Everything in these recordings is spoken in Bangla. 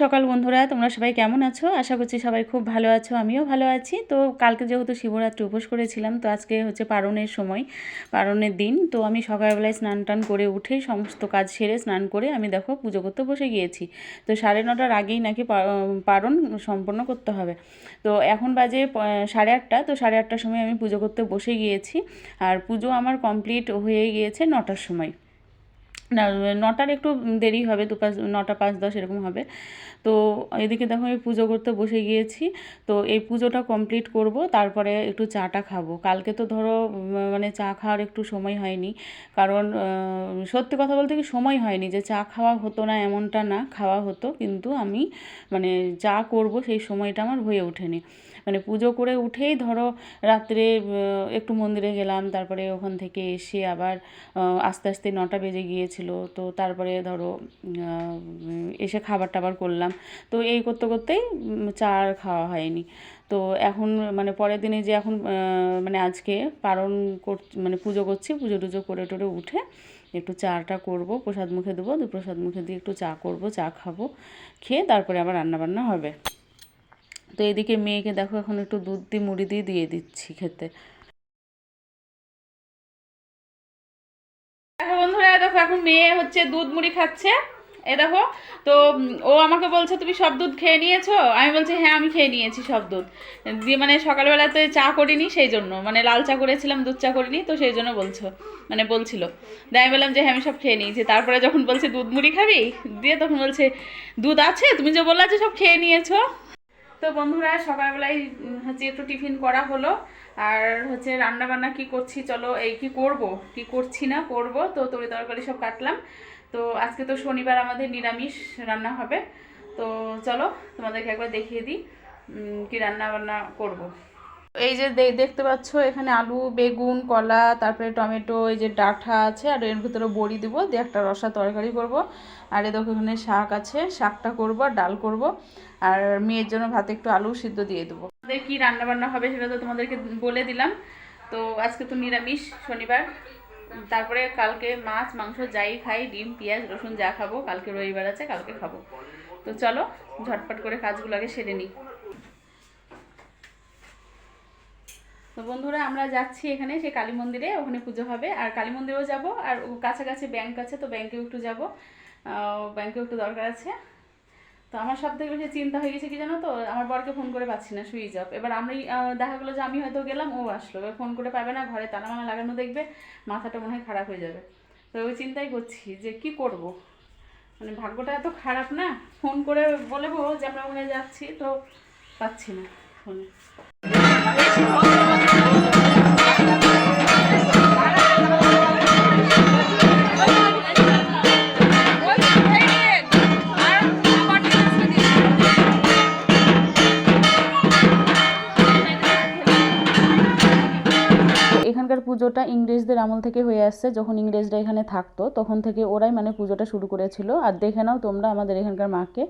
সকাল বন্ধুরা, তোমরা সবাই কেমন আছো? আশা করছি সবাই খুব ভালো আছো, আমিও ভালো আছি। তো কালকে যেহেতু শিবরাত্রি উপোস করেছিলাম, তো আজকে হচ্ছে পারণের সময়, পারণের দিন। তো আমি সকালবেলায় স্নান টান করে উঠে সমস্ত কাজ সেরে স্নান করে আমি দেখো পুজো করতে বসে গিয়েছি। তো সাড়ে নটার আগেই নাকি পারণ সম্পন্ন করতে হবে। তো এখন বাজে সাড়ে আটটা, তো সাড়ে আটটার সময় আমি পুজো করতে বসে গিয়েছি। আর পুজো আমার কমপ্লিট হয়ে গিয়েছে নটার সময়। না, নটার একটু দেরি হবে দু পাঁচ নটা পাঁচ দশ এরকম হবে। তো এদিকে দেখো আমি পুজো করতে বসে গিয়েছি। তো এই পুজোটা কমপ্লিট করব, তারপরে একটু চাটা খাব। কালকে তো ধরো মানে চা খাওয়ার একটু সময় হয়নি। কারণ সত্যি কথা বলতে কি সময় হয়নি যে চা খাওয়া হতো না এমনটা না, খাওয়া হতো। কিন্তু আমি মানে চা করব সেই সময়টা আমার হয়ে ওঠেনি। মানে পুজো করে উঠেই ধরো রাত্রে একটু মন্দিরে গেলাম। তারপরে ওখান থেকে এসে আবার আস্তে আস্তে নটা বেজে গিয়েছিল। তো তারপরে ধরো এসে খাবার টাবার করলাম। তো এই করতে করতেই চা আর খাওয়া হয়নি। তো এখন মানে পরের দিনে যে এখন মানে আজকে পারণ কর মানে পুজো করছি পুজো টুজো করে টোরে উঠে একটু চাটা করব, প্রসাদ মুখে দেবো প্রসাদ মুখে দিয়ে একটু চা করব, চা খাব, খেয়ে তারপরে আবার রান্নাবান্না হবে। তো এদিকে মেয়েকে দেখো এখন একটু দুধ দিয়ে মুড়ি দিয়ে দিয়ে দিচ্ছি খেতে। দেখো, এখন মেয়ে হচ্ছে দুধ মুড়ি খাচ্ছে। এ দেখো, তো, ও আমাকে বলছে, তুমি সব দুধ খেয়ে নিয়েছো? আমি বলছি হ্যাঁ আমি খেয়ে নিয়েছি সব দুধ। দিয়ে মানে সকালবেলাতে চা করিনি সেই জন্য। মানে লাল চা করেছিলাম, দুধ চা করিনি, তো সেই জন্য বলছো মানে বলছিল। দিয়ে আমি বললাম যে হ্যাঁ আমি সব খেয়ে নিয়েছি। তারপরে যখন বলছে, দুধ মুড়ি খাবি? দিয়ে তখন বলছে, দুধ আছে? তুমি যে বললা যে সব খেয়ে নিয়েছো। তো বন্ধুরা, সকালবেলায় হচ্ছে একটু টিফিন করা হলো। আর হচ্ছে রান্না বান্না কি করছি, চলো এই কি করব? কি করছি না করব? তো তরি তরকারি সব কাটলাম। তো আজকে তো শনিবার, আমাদের নিরামিষ রান্না হবে। তো চলো তোমাদেরকে একবার দেখিয়ে দিই কি রান্না বান্না করব। এই যে দেখতে পাচ্ছ, এখানে আলু, বেগুন, কলা, তারপরে টমেটো, এই যে ডাঁটা আছে, আর এর ভিতরে বড়ি দিব। দিয়ে একটা রসা তরকারি করব। আর এ দেখো এখানে শাক আছে, শাকটা করব আর ডাল করব। আর মেয়ের জন্য ভাতে একটু আলু সিদ্ধ দিয়ে দেবো। আমাদের কি রান্না বান্না হবে সেটা তো তোমাদেরকে বলে দিলাম। তো আজকে তো নিরামিষ শনিবার। তারপরে কালকে মাছ, মাংস যাই খাই, ডিম, পেঁয়াজ, রসুন যা খাব, কালকে রবিবার আছে, কালকে খাব। তো চলো, ঝটপট করে কাজগুলো আগে সেরে নিই। তো বন্ধুরা, আমরা যাচ্ছি এখানে সেই কালী মন্দিরে, ওখানে পুজো হবে। আর কালী মন্দিরেও যাব, আর কাছাকাছি ব্যাংক আছে, তো ব্যাংকেও একটু যাব। ব্যাংকেও একটু দরকার আছে। তো আমার সব থেকে বেশি চিন্তা হয়ে গেছে কি জানো তো? আমার বরকে ফোন করে পাচ্ছি না, সুইচ অফ। এবার আমি দেখা গেলো যে আমি হয়তো গেলাম, ও আসলো। এবার ফোন করে পাবে না, ঘরে তালা মালা লাগানো দেখবে, মাথাটা মনে হয় খারাপ হয়ে যাবে। তো ওই চিন্তাই করছি যে কি করব? মানে ভাগ্যটা এত খারাপ না? ফোন করে বলব যে আমরা ওখানে যাচ্ছি, তো পাচ্ছি না ফোনে পুজোটা ইংরেজদের আমল থেকে হয়ে আসছে। যখন ইংরেজরা এখানে থাকতো, তখন থেকে ওরাই মানে পুজোটা শুরু করেছিল। আর দেখে নাও তোমরা আমাদের এখানকার মাকে।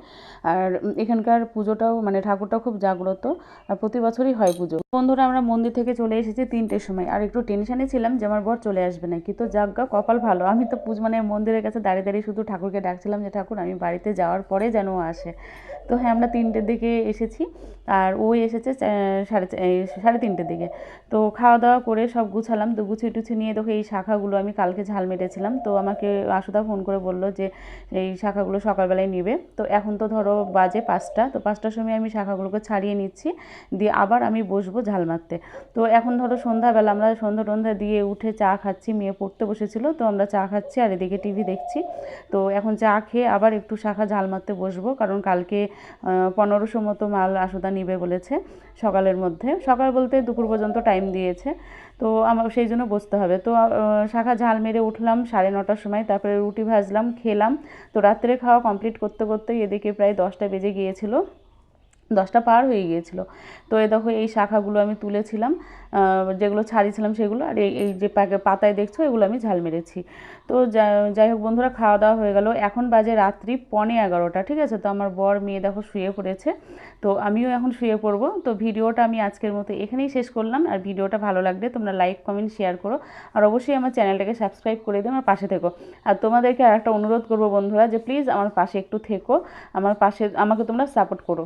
আর এখানকার পুজোটাও মানে ঠাকুরটাও খুব জাগ্রত। আর প্রতি বছরই হয় পুজো। বন্ধুরা, আমরা মন্দির থেকে চলে এসেছি তিনটের সময়। আর একটু টেনশনে ছিলাম যে আমার বর চলে আসবে না কিন্তু যাজ্ঞা কপাল ভালো। আমি তো পুজ মানে মন্দিরের কাছে দাঁড়িয়ে দাঁড়িয়ে শুধু ঠাকুরকে ডাকছিলাম যে, ঠাকুর, আমি বাড়িতে যাওয়ার পরে যেন আসে। তো হ্যাঁ আমরা তিনটের দিকে এসেছি। আর ওই এসেছে সাড়ে সাড়ে তিনটের দিকে। তো খাওয়া দাওয়া করে সব গুছালাম। তো গুছিয়ে টুছিয়ে নিয়ে দেখো এই শাখাগুলো আমি কালকে ঝাল মেটেছিলাম। তো আমাকে আশুদা ফোন করে বলল যে, এই শাখাগুলো সকালবেলায় নেবে। তো এখন তো ধরো বাজে পাঁচটা। তো পাঁচটার সময় আমি শাখাগুলোকে ছাড়িয়ে নিচ্ছি। দিয়ে আবার আমি বসবো ঝাল মারতে। তো এখন ধরো সন্ধ্যাবেলা আমরা সন্ধ্যা টন্ধা দিয়ে উঠে চা খাচ্ছি। মেয়ে পড়তে বসেছিল, তো আমরা চা খাচ্ছি আর এদিকে টিভি দেখছি। তো এখন চা খেয়ে আবার একটু শাখা ঝাল মারতে বসবো। কারণ কালকে পনেরোশো মতো মাল আশুদা নিবে বলেছে সকালের মধ্যে। সকাল বলতে দুপুর পর্যন্ত টাইম দিয়েছে। তো আমার সেই জন্য বসতে হবে। তো শাখা ঝাল মেরে উঠলাম সাড়ে নটার সময়, তারপরে রুটি ভাজলাম, খেলাম। তো রাত্রে খাওয়া কমপ্লিট করতে করতে এদিকে প্রায় দশটা বেজে গিয়েছিল। দশটা পার হয়ে গিয়েছিল। তো এ দেখো এই শাখাগুলো আমি তুলেছিলাম যেগুলো ছাড়িয়েছিলাম সেগুলো, আর এই যে পাতায় দেখছ এগুলো আমি ঝাল মেরেছি। তো যাই হোক বন্ধুরা, খাওয়া দাওয়া হয়ে গেল। এখন বাজে রাত্রি পনে এগারোটা, ঠিক আছে? তো আমার বর মেয়ে দেখো শুয়ে পড়েছে। তো আমিও এখন শুয়ে পড়ব। তো ভিডিওটা আমি আজকের মতো এখানেই শেষ করলাম। আর ভিডিওটা ভালো লাগলে তোমরা লাইক, কমেন্ট, শেয়ার করো। আর অবশ্যই আমার চ্যানেলটাকে সাবস্ক্রাইব করে দিও, আমার পাশে থেকো। আর তোমাদেরকে আর একটা অনুরোধ করব বন্ধুরা, যে প্লিজ আমার পাশে একটু থেকো। আমার পাশে, আমাকে তোমরা সাপোর্ট করো।